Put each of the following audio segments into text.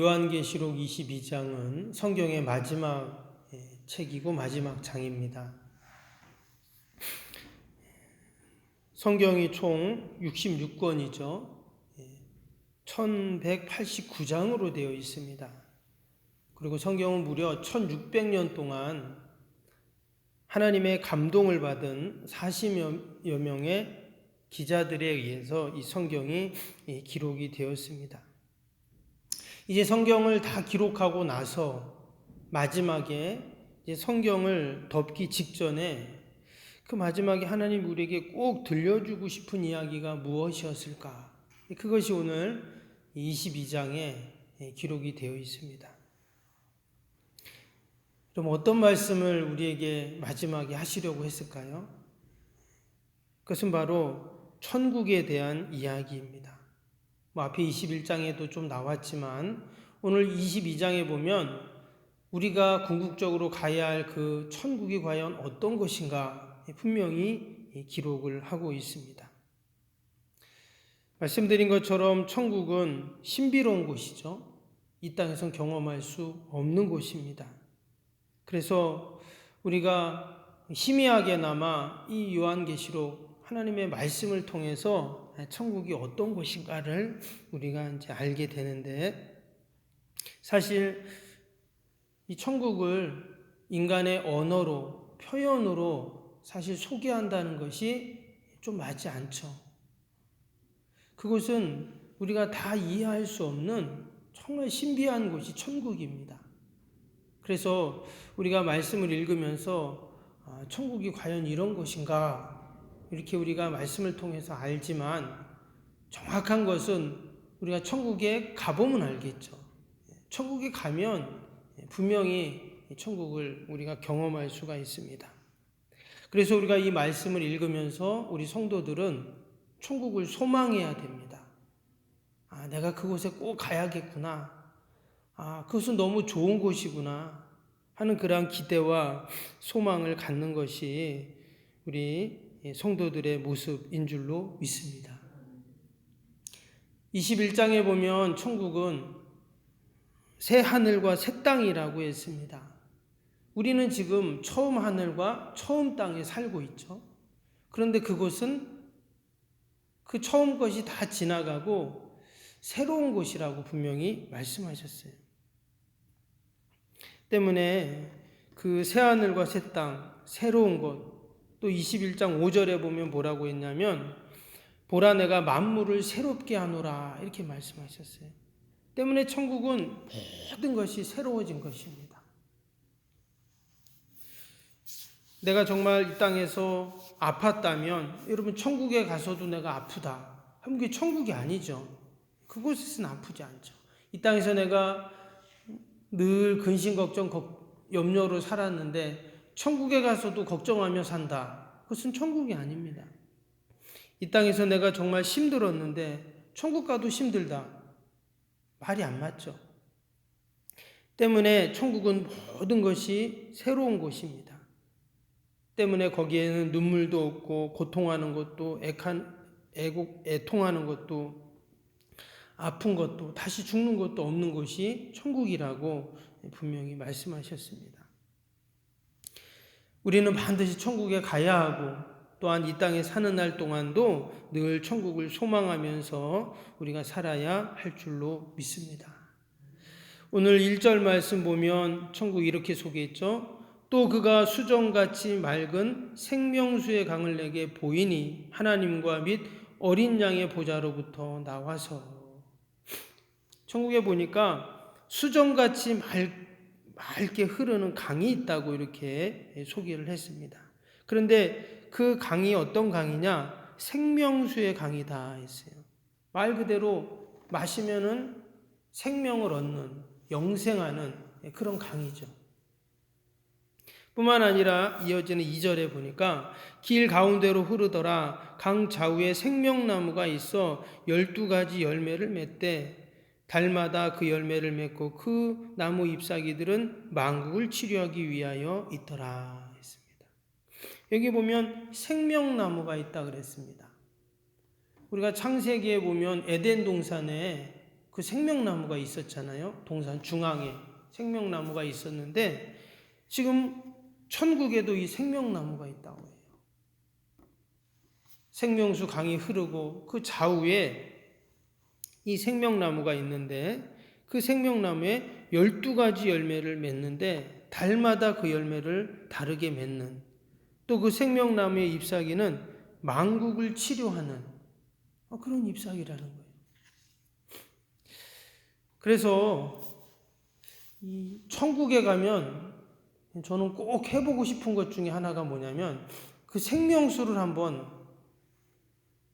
요한계시록 22장은 성경의 마지막 예, 책이고 마지막 장입니다. 성경이 총 66권이죠. 1189장으로 되어 있습니다. 그리고 성경은 무려 1600년 동안 하나님의 감동을 받은 40여 명의 기자들에 의해서 이 성경이 기록이 되었습니다. 이제 성경을 다 기록하고 나서 마지막에 성경을 덮기 직전에 그 마지막에 하나님 우리에게 꼭 들려주고 싶은 이야기가 무엇이었을까? 그것이 오늘 22장에 기록이 되어 있습니다. 그럼 어떤 말씀을 우리에게 마지막에 하시려고 했을까요? 그것은 바로 천국에 대한 이야기입니다. 뭐 앞에 21장에도 좀 나왔지만 오늘 22장에 보면 우리가 궁극적으로 가야 할 그 천국이 과연 어떤 것인가 분명히 기록을 하고 있습니다. 말씀드린 것처럼 천국은 신비로운 곳이죠. 이 땅에선 경험할 수 없는 곳입니다. 그래서 우리가 희미하게나마 이 요한계시록 하나님의 말씀을 통해서 천국이 어떤 곳인가를 우리가 이제 알게 되는데 사실 이 천국을 인간의 언어로 표현으로 사실 소개한다는 것이 좀 맞지 않죠. 그곳은 우리가 다 이해할 수 없는 정말 신비한 곳이 천국입니다. 그래서 우리가 말씀을 읽으면서 아, 천국이 과연 이런 곳인가 이렇게 우리가 말씀을 통해서 알지만 정확한 것은 우리가 천국에 가보면 알겠죠. 천국에 가면 분명히 천국을 우리가 경험할 수가 있습니다. 그래서 우리가 이 말씀을 읽으면서 우리 성도들은 천국을 소망해야 됩니다. 아, 내가 그곳에 꼭 가야겠구나. 아, 그것은 너무 좋은 곳이구나. 하는 그러한 기대와 소망을 갖는 것이 우리 성도들의 모습인 줄로 믿습니다. 21장에 보면 천국은 새 하늘과 새 땅이라고 했습니다. 우리는 지금 처음 하늘과 처음 땅에 살고 있죠. 그런데 그곳은 그 처음 것이 다 지나가고 새로운 곳이라고 분명히 말씀하셨어요. 때문에 그 새 하늘과 새 땅, 새로운 것, 또 21장 5절에 보면 뭐라고 했냐면, 보라 내가 만물을 새롭게 하노라, 이렇게 말씀하셨어요. 때문에 천국은 모든 것이 새로워진 것입니다. 내가 정말 이 땅에서 아팠다면, 여러분, 천국에 가서도 내가 아프다. 하면 그게 천국이 아니죠. 그곳에서는 아프지 않죠. 이 땅에서 내가 늘 근심 걱정 염려로 살았는데 천국에 가서도 걱정하며 산다. 그것은 천국이 아닙니다. 이 땅에서 내가 정말 힘들었는데 천국 가도 힘들다. 말이 안 맞죠. 때문에 천국은 모든 것이 새로운 곳입니다. 때문에 거기에는 눈물도 없고 고통하는 것도 애칸 애곡 애통하는 것도 아픈 것도 다시 죽는 것도 없는 곳이 천국이라고 분명히 말씀하셨습니다. 우리는 반드시 천국에 가야 하고 또한 이 땅에 사는 날 동안도 늘 천국을 소망하면서 우리가 살아야 할 줄로 믿습니다. 오늘 1절 말씀 보면 천국 이렇게 소개했죠. 또 그가 수정같이 맑은 생명수의 강을 내게 보이니 하나님과 및 어린 양의 보좌로부터 나와서 천국에 보니까 수정같이 맑, 맑게 흐르는 강이 있다고 이렇게 소개를 했습니다. 그런데 그 강이 어떤 강이냐? 생명수의 강이다 했어요. 말 그대로 마시면은 생명을 얻는, 영생하는 그런 강이죠. 뿐만 아니라 이어지는 2절에 보니까 길 가운데로 흐르더라 강 좌우에 생명나무가 있어 12가지 열매를 맺되 달마다 그 열매를 맺고 그 나무 잎사귀들은 망국을 치료하기 위하여 있더라 했습니다. 여기 보면 생명나무가 있다 그랬습니다. 우리가 창세기에 보면 에덴 동산에 그 생명나무가 있었잖아요. 동산 중앙에 생명나무가 있었는데 지금 천국에도 이 생명나무가 있다고 해요. 생명수 강이 흐르고 그 좌우에 이 생명나무가 있는데 그 생명나무에 12가지 열매를 맺는데 달마다 그 열매를 다르게 맺는 또 그 생명나무의 잎사귀는 망국을 치료하는 어, 그런 잎사귀라는 거예요. 그래서 이 천국에 가면 저는 꼭 해보고 싶은 것 중에 하나가 뭐냐면 그 생명수를 한번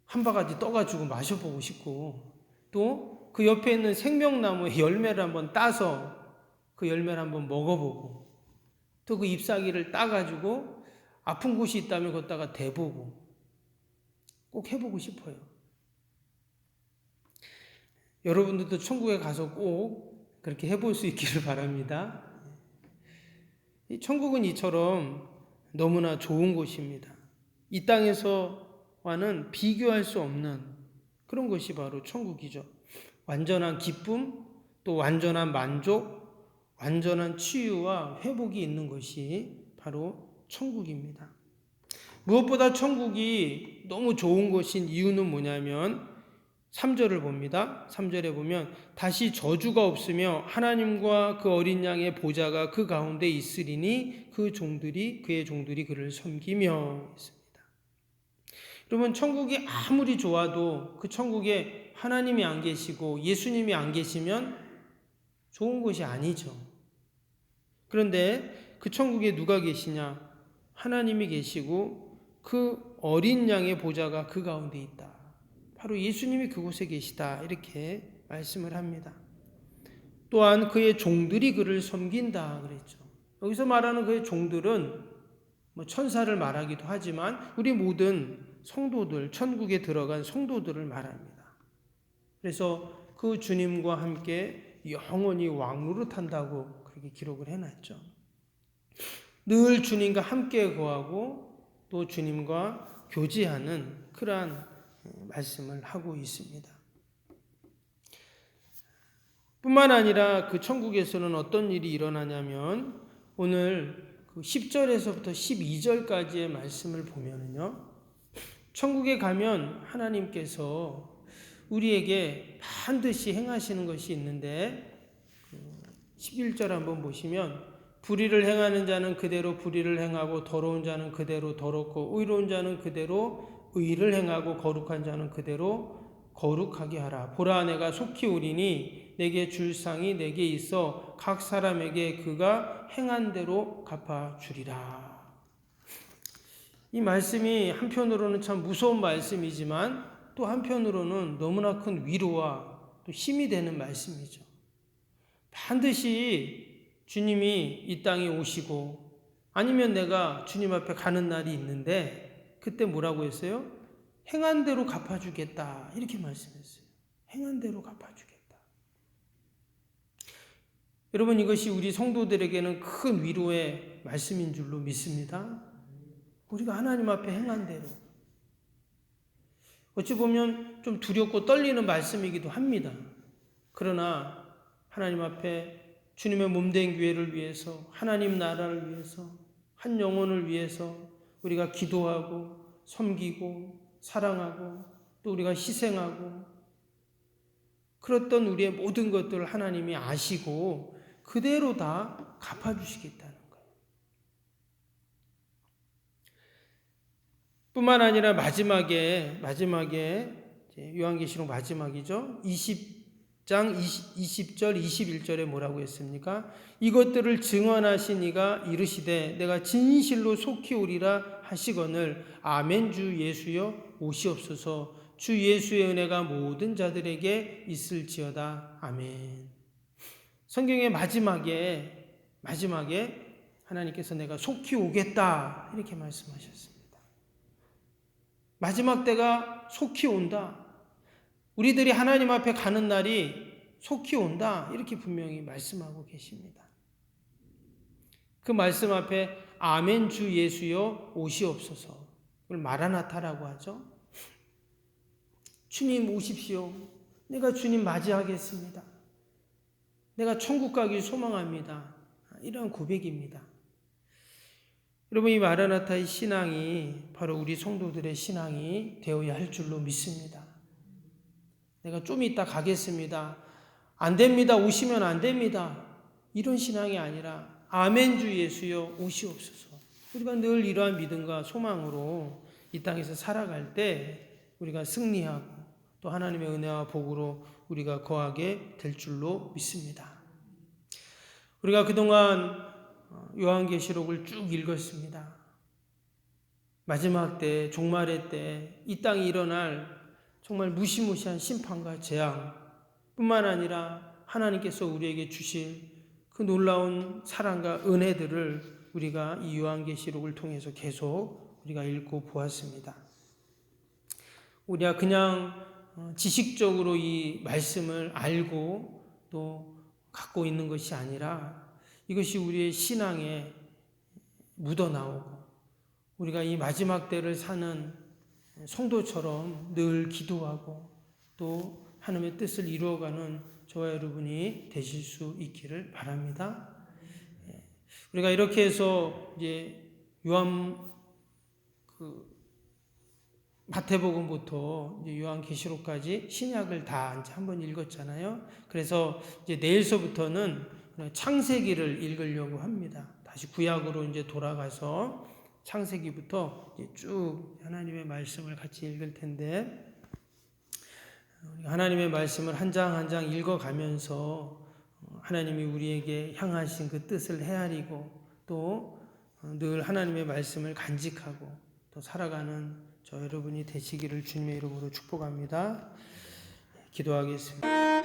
한 바가지 떠가지고 마셔보고 싶고 또 그 옆에 있는 생명나무의 열매를 한번 따서 그 열매를 한번 먹어보고 또 그 잎사귀를 따가지고 아픈 곳이 있다면 걷다가 대보고 꼭 해보고 싶어요. 여러분들도 천국에 가서 꼭 그렇게 해볼 수 있기를 바랍니다. 이 천국은 이처럼 너무나 좋은 곳입니다. 이 땅에서와는 비교할 수 없는 그런 것이 바로 천국이죠. 완전한 기쁨, 또 완전한 만족, 완전한 치유와 회복이 있는 것이 바로 천국입니다. 무엇보다 천국이 너무 좋은 것인 이유는 뭐냐면 3절을 봅니다. 3절에 보면 다시 저주가 없으며 하나님과 그 어린 양의 보좌가 그 가운데 있으리니 그 종들이 그의 종들이 그를 섬기며. 여러분 천국이 아무리 좋아도 그 천국에 하나님이 안 계시고 예수님이 안 계시면 좋은 곳이 아니죠. 그런데 그 천국에 누가 계시냐? 하나님이 계시고 그 어린 양의 보좌가 그 가운데 있다. 바로 예수님이 그곳에 계시다. 이렇게 말씀을 합니다. 또한 그의 종들이 그를 섬긴다. 그랬죠. 여기서 말하는 그의 종들은 뭐 천사를 말하기도 하지만 우리 모든 성도들, 천국에 들어간 성도들을 말합니다. 그래서 그 주님과 함께 영원히 왕노릇한다고 그렇게 기록을 해놨죠. 늘 주님과 함께 거하고 또 주님과 교제하는 그러한 말씀을 하고 있습니다. 뿐만 아니라 그 천국에서는 어떤 일이 일어나냐면 오늘 그 10절에서부터 12절까지의 말씀을 보면은요. 천국에 가면 하나님께서 우리에게 반드시 행하시는 것이 있는데 11절 한번 보시면 불의를 행하는 자는 그대로 불의를 행하고 더러운 자는 그대로 더럽고 의로운 자는 그대로 의를 행하고 거룩한 자는 그대로 거룩하게 하라. 보라 내가 속히 오리니 내게 줄 상이 내게 있어 각 사람에게 그가 행한 대로 갚아 주리라. 이 말씀이 한편으로는 참 무서운 말씀이지만 또 한편으로는 너무나 큰 위로와 또 힘이 되는 말씀이죠. 반드시 주님이 이 땅에 오시고 아니면 내가 주님 앞에 가는 날이 있는데 그때 뭐라고 했어요? 행한 대로 갚아주겠다. 이렇게 말씀했어요. 행한 대로 갚아주겠다. 여러분 이것이 우리 성도들에게는 큰 위로의 말씀인 줄로 믿습니다. 우리가 하나님 앞에 행한 대로. 어찌 보면 좀 두렵고 떨리는 말씀이기도 합니다. 그러나 하나님 앞에 주님의 몸된 교회를 위해서 하나님 나라를 위해서 한 영혼을 위해서 우리가 기도하고 섬기고 사랑하고 또 우리가 희생하고 그랬던 우리의 모든 것들을 하나님이 아시고 그대로 다 갚아주시겠다는 거예요. 뿐만 아니라 마지막에 마지막에 요한계시록 마지막이죠. 20장 20, 절 21절에 뭐라고 했습니까? 이것들을 증언하신 이가 이르시되 내가 진실로 속히 오리라 하시거늘 아멘 주 예수여 오시옵소서 주 예수의 은혜가 모든 자들에게 있을지어다 아멘. 성경의 마지막에 마지막에 하나님께서 내가 속히 오겠다 이렇게 말씀하셨습니다. 마지막 때가 속히 온다. 우리들이 하나님 앞에 가는 날이 속히 온다. 이렇게 분명히 말씀하고 계십니다. 그 말씀 앞에 아멘 주 예수여 오시옵소서. 그걸 마라나타라고 하죠. 주님 오십시오. 내가 주님 맞이하겠습니다. 내가 천국 가길 소망합니다. 이러한 고백입니다. 여러분 이 마라나타의 신앙이 바로 우리 성도들의 신앙이 되어야 할 줄로 믿습니다. 내가 좀 이따 가겠습니다. 안 됩니다. 오시면 안 됩니다. 이런 신앙이 아니라 아멘 주 예수여 오시옵소서. 우리가 늘 이러한 믿음과 소망으로 이 땅에서 살아갈 때 우리가 승리하고 또 하나님의 은혜와 복으로 우리가 거하게 될 줄로 믿습니다. 우리가 그동안 요한계시록을 쭉 읽었습니다. 마지막 때, 종말의 때, 이 땅에 일어날 정말 무시무시한 심판과 재앙 뿐만 아니라 하나님께서 우리에게 주실 그 놀라운 사랑과 은혜들을 우리가 이 요한계시록을 통해서 계속 우리가 읽고 보았습니다. 우리가 그냥 어, 지식적으로 이 말씀을 알고 또 갖고 있는 것이 아니라 이것이 우리의 신앙에 묻어 나오고 우리가 이 마지막 때를 사는 성도처럼 늘 기도하고 또 하나님의 뜻을 이루어가는 저와 여러분이 되실 수 있기를 바랍니다. 예. 우리가 이렇게 해서 이제 요한 그 마태복음부터 이제 요한 계시록까지 신약을 다 이제 한번 읽었잖아요. 그래서 이제 내일서부터는 창세기를 읽으려고 합니다. 다시 구약으로 이제 돌아가서 창세기부터 쭉 하나님의 말씀을 같이 읽을 텐데 하나님의 말씀을 한 장 한 장 읽어가면서 하나님이 우리에게 향하신 그 뜻을 헤아리고 또 늘 하나님의 말씀을 간직하고 또 살아가는 저 여러분이 되시기를 주님의 이름으로 축복합니다. 기도하겠습니다.